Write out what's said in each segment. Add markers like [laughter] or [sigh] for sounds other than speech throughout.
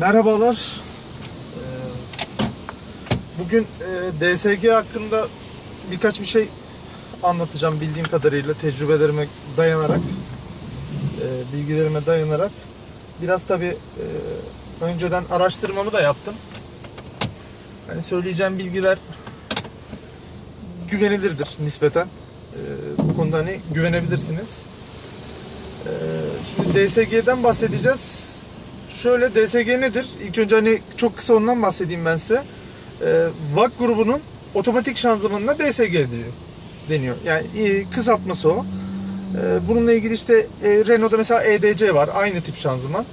Merhabalar. Ee, Bugün e, DSG hakkında birkaç bir şey anlatacağım bildiğim kadarıyla tecrübelerime dayanarak, e, bilgilerime dayanarak. Biraz tabi önceden araştırmamı da yaptım. Hani söyleyeceğim bilgiler güvenilirdir nispeten. E, Bu konuda hani güvenebilirsiniz. E, Şimdi DSG'den bahsedeceğiz. Şöyle DSG nedir? İlk önce hani çok kısa ondan bahsedeyim ben size. Ee, VAK grubunun otomatik şanzımanına DSG diyor, deniyor. Yani e, kısaltması o. Ee, bununla ilgili işte e, Renault'da mesela EDC var. Aynı tip şanzıman.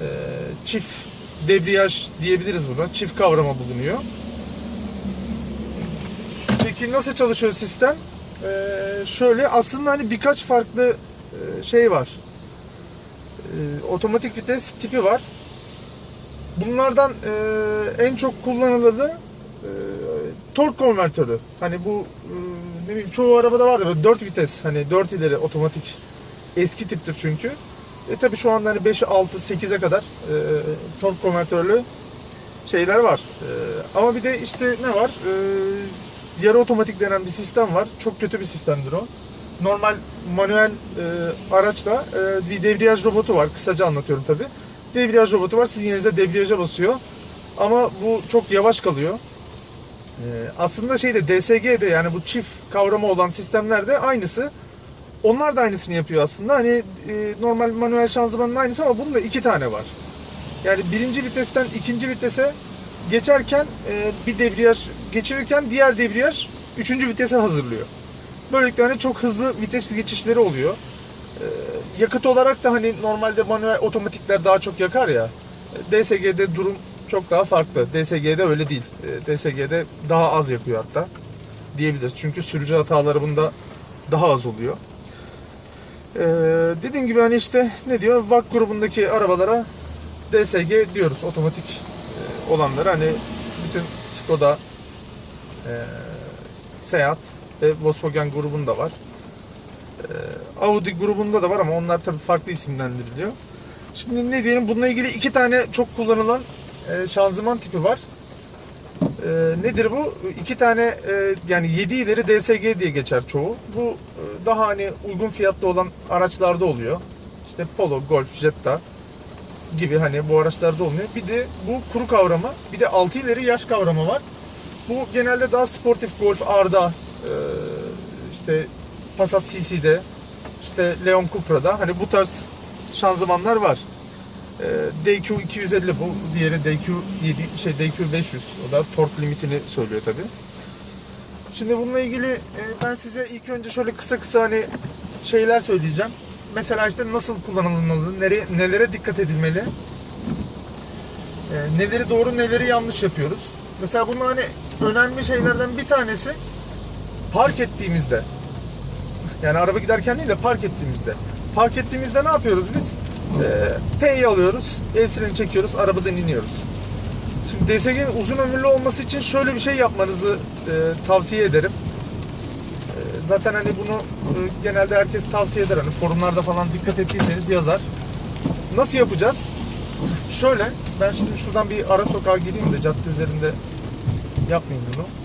Ee, çift debriyaj diyebiliriz buna. Çift kavrama bulunuyor. Peki nasıl çalışıyor sistem? Ee, şöyle aslında hani birkaç farklı e, şey var. Ee, otomatik vites tipi var. Bunlardan e, en çok kullanılanı e, tork konvertörü. Hani bu e, ne bileyim çoğu arabada vardı böyle 4 vites hani 4 ileri otomatik eski tiptir çünkü. E tabi şu anda hani 5, 6, 8'e kadar e, tork konvertörlü şeyler var. E, ama bir de işte ne var? E, yarı otomatik denen bir sistem var. Çok kötü bir sistemdir o. Normal manuel e, araçla e, bir debriyaj robotu var. Kısaca anlatıyorum tabi. Debriyaj robotu var. Sizin yerinize debriyaja basıyor. Ama bu çok yavaş kalıyor. E, aslında şeyde DSG'de yani bu çift kavrama olan sistemlerde aynısı. Onlar da aynısını yapıyor aslında. Hani e, normal manuel şanzımanın aynısı ama bunda iki tane var. Yani birinci vitesten ikinci vitese geçerken e, bir debriyaj geçirirken diğer debriyaj üçüncü vitese hazırlıyor. Böylelikle hani çok hızlı vites geçişleri oluyor. Ee, yakıt olarak da hani normalde manuel otomatikler daha çok yakar ya. DSG'de durum çok daha farklı. DSG'de öyle değil. Ee, DSG'de daha az yakıyor hatta diyebiliriz. Çünkü sürücü hataları bunda daha az oluyor. Ee, dediğim gibi hani işte ne diyor? VAK grubundaki arabalara DSG diyoruz. Otomatik e, olanlara hani bütün Skoda, e, Seat ve Volkswagen grubunda var. Ee, Audi grubunda da var ama onlar tabii farklı isimlendiriliyor. Şimdi ne diyelim bununla ilgili iki tane çok kullanılan e, şanzıman tipi var. E, nedir bu? İki tane e, yani 7 ileri DSG diye geçer çoğu. Bu e, daha hani uygun fiyatlı olan araçlarda oluyor. İşte Polo, Golf, Jetta gibi hani bu araçlarda olmuyor. Bir de bu kuru kavrama, bir de 6 ileri yaş kavrama var. Bu genelde daha sportif Golf, Arda, e, işte Passat CC'de, işte Leon Cupra'da hani bu tarz şanzımanlar var. Ee, DQ 250 bu, diğeri DQ 7 şey DQ 500. O da tork limitini söylüyor tabi. Şimdi bununla ilgili e, ben size ilk önce şöyle kısa kısa hani şeyler söyleyeceğim. Mesela işte nasıl kullanılmalı, nereye, nelere dikkat edilmeli, e, neleri doğru, neleri yanlış yapıyoruz. Mesela bunun hani önemli şeylerden bir tanesi park ettiğimizde yani araba giderken değil de park ettiğimizde. Park ettiğimizde ne yapıyoruz biz? Ee, P'yi alıyoruz, el freni çekiyoruz, arabadan iniyoruz. Şimdi DSG'nin uzun ömürlü olması için şöyle bir şey yapmanızı e, tavsiye ederim. E, zaten hani bunu e, genelde herkes tavsiye eder. Hani forumlarda falan dikkat ettiyseniz yazar. Nasıl yapacağız? Şöyle, ben şimdi şuradan bir ara sokağa gireyim de cadde üzerinde yapmayayım bunu.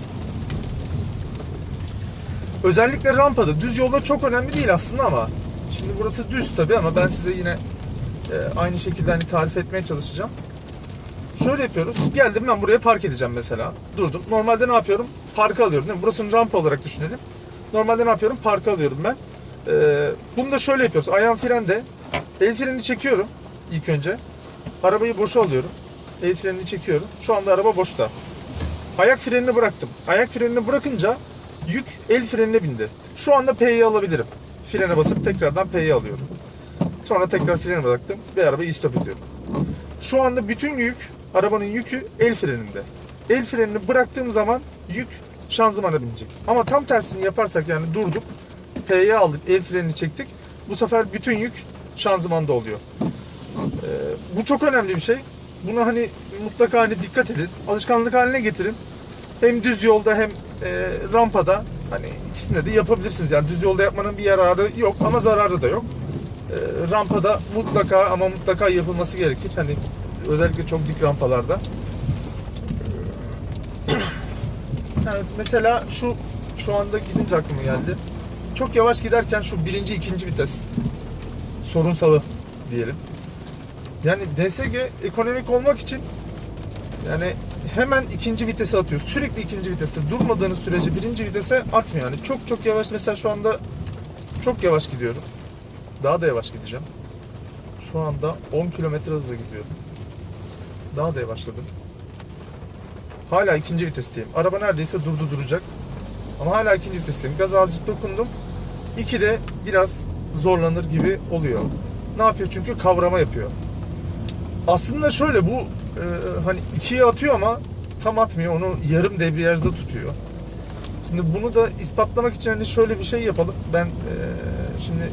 Özellikle rampada düz yolda çok önemli değil aslında ama şimdi burası düz tabi ama ben size yine e, aynı şekilde hani tarif etmeye çalışacağım. Şöyle yapıyoruz. Geldim ben buraya park edeceğim mesela. Durdum. Normalde ne yapıyorum? Parkı alıyorum değil mi? Burasını rampa olarak düşünelim. Normalde ne yapıyorum? Parkı alıyorum ben. Ee, bunu da şöyle yapıyoruz. Ayağım frende. El frenini çekiyorum ilk önce. Arabayı boşa alıyorum. El frenini çekiyorum. Şu anda araba boşta. Ayak frenini bıraktım. Ayak frenini bırakınca yük el frenine bindi. Şu anda P'yi alabilirim. Frene basıp tekrardan P'yi alıyorum. Sonra tekrar freni bıraktım ve arabayı stop ediyorum. Şu anda bütün yük, arabanın yükü el freninde. El frenini bıraktığım zaman yük şanzımana binecek. Ama tam tersini yaparsak yani durduk, P'yi aldık, el frenini çektik. Bu sefer bütün yük şanzımanda oluyor. Ee, bu çok önemli bir şey. Buna hani mutlaka hani dikkat edin. Alışkanlık haline getirin. Hem düz yolda hem e, rampada hani ikisinde de yapabilirsiniz. Yani düz yolda yapmanın bir yararı yok ama zararı da yok. E, rampada mutlaka ama mutlaka yapılması gerekir. Hani Özellikle çok dik rampalarda. [clears throat] Yani mesela şu şu anda gidince aklıma geldi. Çok yavaş giderken şu birinci, ikinci vites sorunsalı diyelim. Yani DSG ekonomik olmak için yani hemen ikinci vitese atıyor. Sürekli ikinci viteste. Durmadığınız sürece birinci vitese atmıyor. Yani çok çok yavaş. Mesela şu anda çok yavaş gidiyorum. Daha da yavaş gideceğim. Şu anda 10 kilometre hızla gidiyorum. Daha da yavaşladım. Hala ikinci vitesteyim. Araba neredeyse durdu duracak. Ama hala ikinci vitesteyim. Gaza azıcık dokundum. İki de biraz zorlanır gibi oluyor. Ne yapıyor çünkü kavrama yapıyor. Aslında şöyle bu e, hani ikiye atıyor ama tam atmıyor. Onu yarım debriyajda tutuyor. Şimdi bunu da ispatlamak için hani şöyle bir şey yapalım. Ben e, şimdi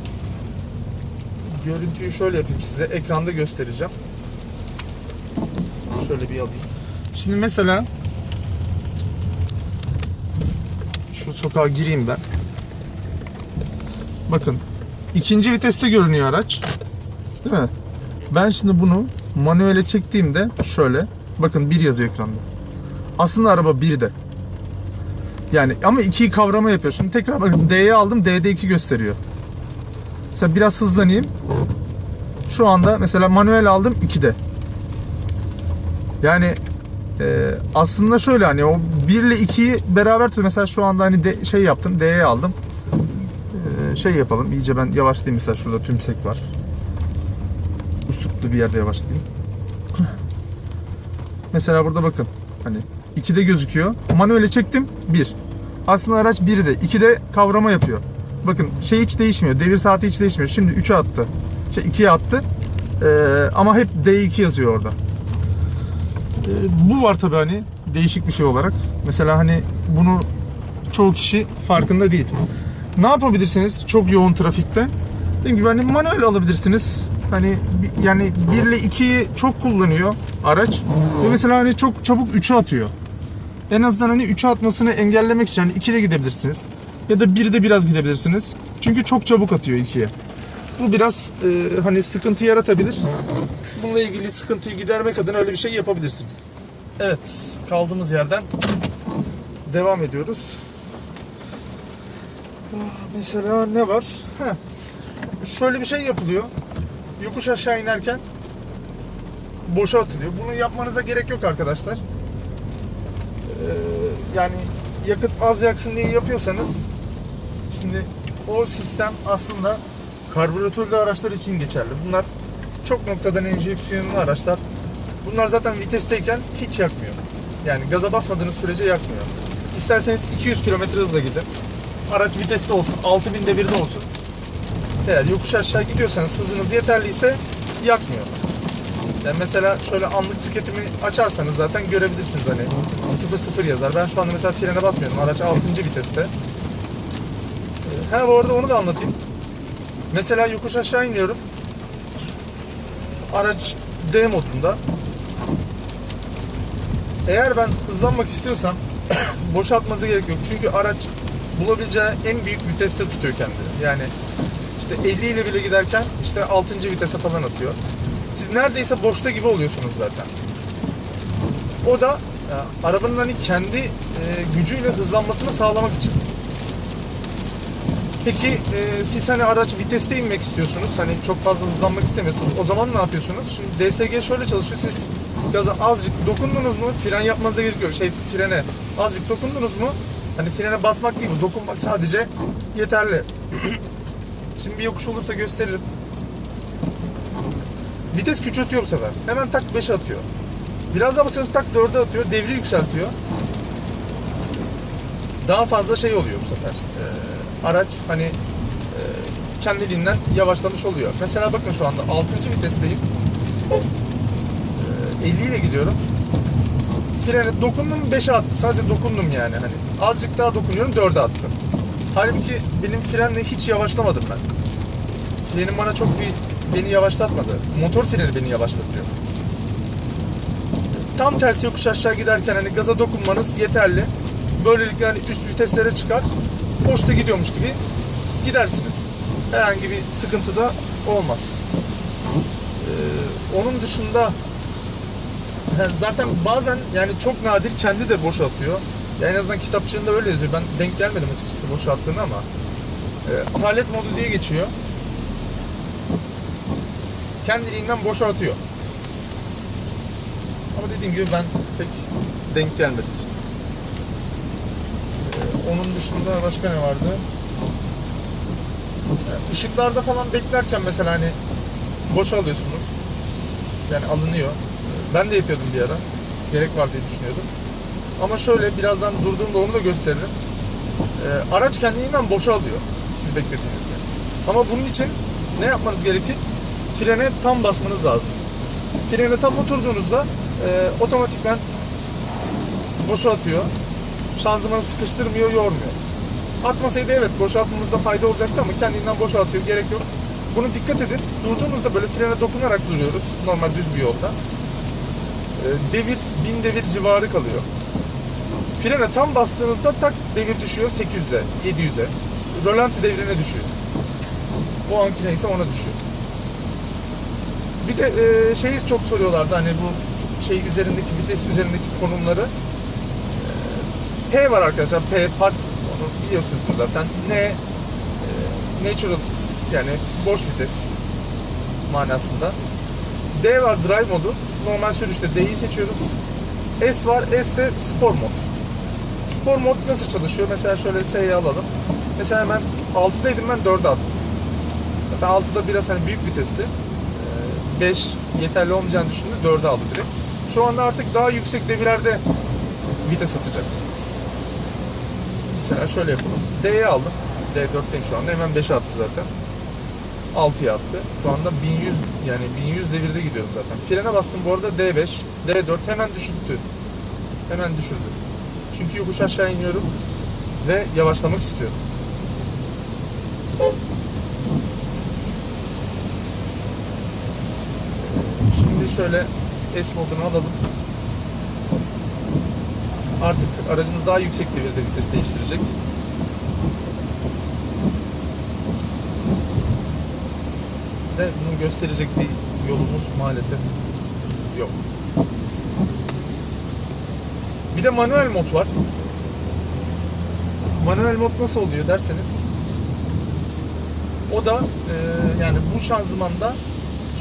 görüntüyü şöyle yapayım size. Ekranda göstereceğim. Şöyle bir alayım. Şimdi mesela şu sokağa gireyim ben. Bakın ikinci viteste görünüyor araç. Değil mi? Ben şimdi bunu manuele çektiğimde şöyle bakın bir yazıyor ekranda. Aslında araba bir de. Yani ama ikiyi kavrama yapıyor. Şimdi tekrar bakın D'ye aldım D'de 2 gösteriyor. Mesela biraz hızlanayım. Şu anda mesela manuel aldım 2'de. Yani e, aslında şöyle hani o 1 ile 2'yi beraber tut. Mesela şu anda hani de, şey yaptım D'ye aldım. E, şey yapalım iyice ben yavaşlayayım mesela şurada tümsek var. Usturuplu bir yerde yavaşlayayım. Mesela burada bakın hani 2'de gözüküyor. Manuele çektim 1. Aslında araç 1'de 2'de kavrama yapıyor. Bakın şey hiç değişmiyor. Devir saati hiç değişmiyor. Şimdi 3'e attı. Şey 2'ye attı. Ee, ama hep D2 yazıyor orada. Ee, bu var tabii hani değişik bir şey olarak. Mesela hani bunu çoğu kişi farkında değil. Ne yapabilirsiniz çok yoğun trafikte? Dediğim gibi hani manuel alabilirsiniz. Hani yani 1 ile 2'yi çok kullanıyor araç. Ve mesela hani çok çabuk 3'e atıyor. En azından hani 3'e atmasını engellemek için hani 2'de gidebilirsiniz. Ya da 1'de biraz gidebilirsiniz. Çünkü çok çabuk atıyor 2'ye. Bu biraz e, hani sıkıntı yaratabilir. Bununla ilgili sıkıntıyı gidermek adına öyle bir şey yapabilirsiniz. Evet, kaldığımız yerden devam ediyoruz. Mesela ne var? Heh. Şöyle bir şey yapılıyor. Yokuş aşağı inerken boşa atılıyor. Bunu yapmanıza gerek yok arkadaşlar. Ee, yani yakıt az yaksın diye yapıyorsanız şimdi o sistem aslında karbüratörlü araçlar için geçerli. Bunlar çok noktadan enjeksiyonlu araçlar. Bunlar zaten vitesteyken hiç yakmıyor. Yani gaza basmadığınız sürece yakmıyor. İsterseniz 200 km hızla gidin. Araç viteste olsun, 6000 devirde olsun. Eğer yokuş aşağı gidiyorsanız hızınız yeterliyse yakmıyor. Yani mesela şöyle anlık tüketimi açarsanız zaten görebilirsiniz hani 0-0 yazar. Ben şu anda mesela frene basmıyorum. Araç 6. viteste. Ee, Ha bu arada onu da anlatayım. Mesela yokuş aşağı iniyorum. Araç D modunda. Eğer ben hızlanmak istiyorsam [coughs] boşaltmanıza gerek yok. Çünkü araç bulabileceği en büyük viteste tutuyor kendini. Yani işte 50 ile bile giderken işte 6. vitese falan atıyor. Siz neredeyse boşta gibi oluyorsunuz zaten. O da e, arabanın hani kendi e, gücüyle hızlanmasını sağlamak için. Peki e, siz hani araç viteste inmek istiyorsunuz. Hani çok fazla hızlanmak istemiyorsunuz. O zaman ne yapıyorsunuz? Şimdi DSG şöyle çalışıyor. Siz gaza azıcık dokundunuz mu? Fren yapmanıza gerek yok. Şey frene azıcık dokundunuz mu? Hani frene basmak değil bu. Dokunmak sadece yeterli. [clears throat] Şimdi bir yokuş olursa gösteririm. Vites küçültüyor bu sefer. Hemen tak 5'e atıyor. Biraz daha basıyorsunuz tak 4'e atıyor. Devri yükseltiyor. Daha fazla şey oluyor bu sefer. Ee, araç hani e, kendiliğinden yavaşlamış oluyor. Mesela bakın şu anda 6. vitesteyim. Ee, 50 ile gidiyorum. Frene dokundum 5'e attı. Sadece dokundum yani hani. Azıcık daha dokunuyorum 4'e attım. Halbuki benim frenle hiç yavaşlamadım ben. Frenim bana çok bir beni yavaşlatmadı. Motor freni beni yavaşlatıyor. Tam tersi yokuş aşağı giderken hani gaza dokunmanız yeterli. Böylelikle hani üst viteslere çıkar. Boşta gidiyormuş gibi gidersiniz. Herhangi bir sıkıntı da olmaz. Ee, onun dışında Zaten bazen yani çok nadir kendi de boşa atıyor. Ya en azından kitapçığında öyle yazıyor. Ben denk gelmedim açıkçası boşa attığını ama. E, atalet modu diye geçiyor. Kendiliğinden boşa atıyor. Ama dediğim gibi ben pek denk gelmedim. E, onun dışında başka ne vardı? Yani Işıklarda falan beklerken mesela hani boşa alıyorsunuz. Yani alınıyor. Ben de yapıyordum bir ara. Gerek var diye düşünüyordum. Ama şöyle birazdan durduğumda onu da gösteririm. Ee, araç kendiliğinden boşa alıyor siz beklediğinizde. Ama bunun için ne yapmanız gerekir? Frene tam basmanız lazım. Frene tam oturduğunuzda e, otomatikman boşa atıyor. Şanzımanı sıkıştırmıyor, yormuyor. Atmasaydı evet boşaltmamızda fayda olacaktı ama kendinden boşaltıyor. Gerek yok. Bunu dikkat edin. Durduğumuzda böyle frene dokunarak duruyoruz. Normal düz bir yolda. Ee, devir 1000 devir civarı kalıyor. Frene tam bastığınızda tak devir düşüyor 800'e, 700'e. Rölanti devrine düşüyor. O anki neyse ona düşüyor. Bir de e, şeyi çok soruyorlardı hani bu şey üzerindeki vites üzerindeki konumları. E, P var arkadaşlar. P park onu biliyorsunuz zaten. N e, natural yani boş vites manasında. D var drive modu. Normal sürüşte D'yi seçiyoruz. S var. S de spor mod. Spor mod nasıl çalışıyor? Mesela şöyle S'yi alalım. Mesela ben 6'daydım ben 4'e attım. Zaten 6'da biraz hani büyük vitesti. Ee, 5 yeterli olmayacağını düşündü. 4'e aldı direkt. Şu anda artık daha yüksek devirlerde vites atacak. Mesela şöyle yapalım. D'ye aldım. D4'teyim şu anda. Hemen 5'e attı zaten. 6'ya attı. Şu anda 1100 yani 1100 devirde gidiyorum zaten. Frene bastım bu arada D5, D4 hemen düşürttü. Hemen düşürdü. Çünkü yokuş aşağı iniyorum ve yavaşlamak istiyorum. Şimdi şöyle S modunu alalım. Artık aracımız daha yüksek devirde vites değiştirecek. de bunu gösterecek bir yolumuz maalesef yok. Bir de manuel mod var. Manuel mod nasıl oluyor derseniz o da e, yani bu şanzımanda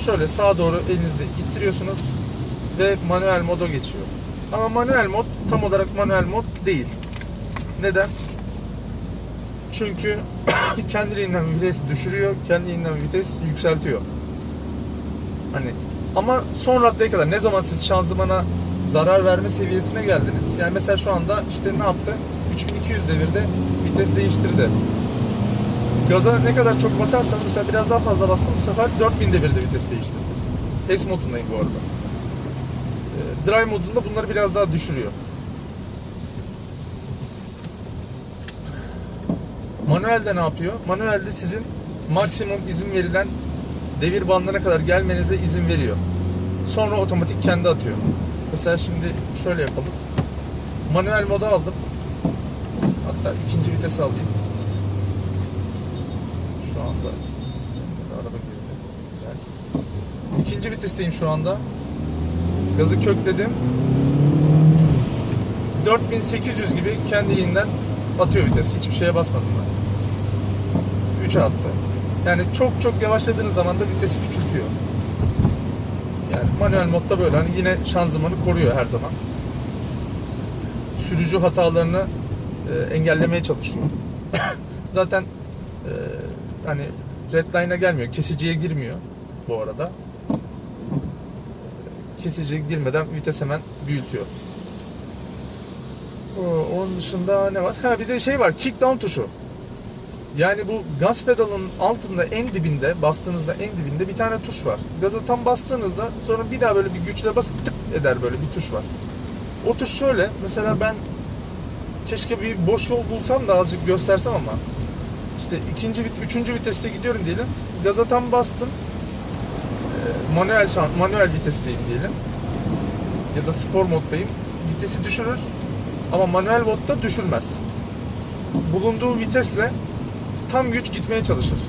şöyle sağa doğru elinizle ittiriyorsunuz ve manuel moda geçiyor. Ama manuel mod tam olarak manuel mod değil. Neden? Çünkü [coughs] kendiliğinden vites düşürüyor, kendiliğinden vites yükseltiyor. Hani ama son raddeye kadar ne zaman siz şanzımana zarar verme seviyesine geldiniz. Yani mesela şu anda işte ne yaptı? 3200 devirde vites değiştirdi. Gaza ne kadar çok basarsanız mesela biraz daha fazla bastım bu sefer 4000 devirde vites değiştirdi. S modundayım bu arada. Ee, Drive modunda bunları biraz daha düşürüyor. Manuelde ne yapıyor? Manuelde sizin maksimum izin verilen devir bandına kadar gelmenize izin veriyor. Sonra otomatik kendi atıyor. Mesela şimdi şöyle yapalım. Manuel moda aldım. Hatta ikinci vitesi alayım. Şu anda araba girdi. Güzel. İkinci vitesteyim şu anda. Gazı kökledim. 4800 gibi kendiliğinden atıyor vites. Hiçbir şeye basmadım ben. 3'e attı. Yani çok çok yavaşladığınız zaman da vitesi küçültüyor. Manuel modda böyle hani yine şanzımanı koruyor her zaman. Sürücü hatalarını e, engellemeye çalışıyor. [coughs] Zaten e, hani redline'a gelmiyor, kesiciye girmiyor bu arada. Kesiciye girmeden vites hemen büyütüyor. Onun dışında ne var? Ha bir de şey var, kick down tuşu. Yani bu gaz pedalının altında en dibinde, bastığınızda en dibinde bir tane tuş var. Gaza tam bastığınızda sonra bir daha böyle bir güçle basıp tık eder böyle bir tuş var. O tuş şöyle, mesela ben keşke bir boş yol bulsam da azıcık göstersem ama işte ikinci, vit- üçüncü viteste gidiyorum diyelim. Gaza tam bastım. Ee, manuel şan, manuel vitesteyim diyelim. Ya da spor moddayım. Vitesi düşürür ama manuel modda düşürmez. Bulunduğu vitesle tam güç gitmeye çalışır.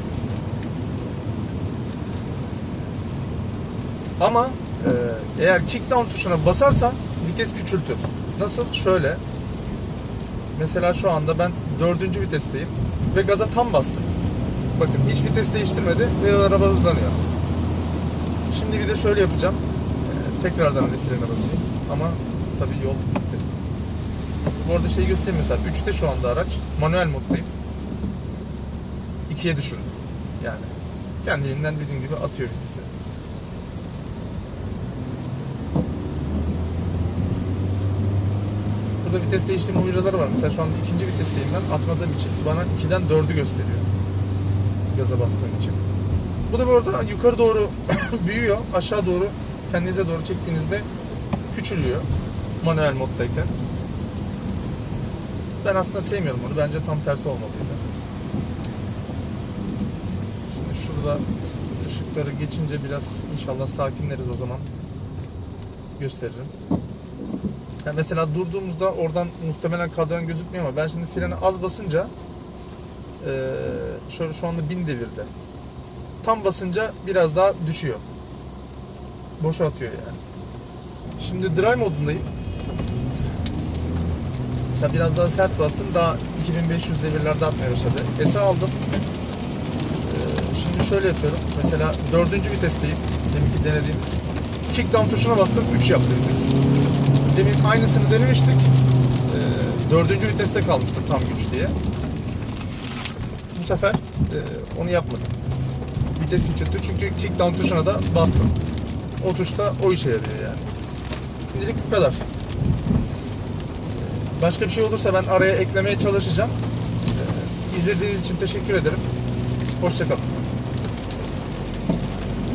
Ama Ee, eğer kick down tuşuna basarsam vites küçültür. Nasıl? Şöyle. Mesela şu anda ben dördüncü vitesteyim ve gaza tam bastım. Bakın hiç vites değiştirmedi ve araba hızlanıyor. Şimdi bir de şöyle yapacağım. Ee, tekrardan hani frene basayım. Ama tabii yol bitti. Bu arada şey göstereyim mesela 3'te şu anda araç. Manuel moddayım. 2'ye düşürdüm. Yani kendiliğinden dediğim gibi atıyor vitesi. Burada vites değiştirme uyarıları var. Mesela şu anda ikinci vitesteyim ben. Atmadığım için bana 2'den 4'ü gösteriyor. Gaza bastığım için. Bu da bu arada yukarı doğru [coughs] büyüyor. Aşağı doğru kendinize doğru çektiğinizde küçülüyor. Manuel moddayken. Ben aslında sevmiyorum onu. Bence tam tersi olmalıydı. Şurada ışıkları geçince biraz inşallah sakinleriz o zaman. Gösteririm. Ya mesela durduğumuzda oradan muhtemelen kadran gözükmüyor ama ben şimdi frene az basınca eee, şöyle şu anda bin devirde. Tam basınca biraz daha düşüyor. Boşa atıyor yani. Şimdi drive modundayım. Mesela biraz daha sert bastım. Daha 2500 devirlerde atmaya başladı. S'e aldım. Ee, şöyle yapıyorum. Mesela dördüncü vitesteyim. Deminki denediğimiz. Kick down tuşuna bastım. 3 yaptı vites. Demin aynısını denemiştik. Ee, dördüncü viteste kalmıştı tam güç diye. Bu sefer e, onu yapmadım. Vites küçülttü çünkü kick down tuşuna da bastım. O tuşta o işe yarıyor yani. Şimdilik bu kadar. Başka bir şey olursa ben araya eklemeye çalışacağım. Ee, İzlediğiniz için teşekkür ederim. Hoşçakalın.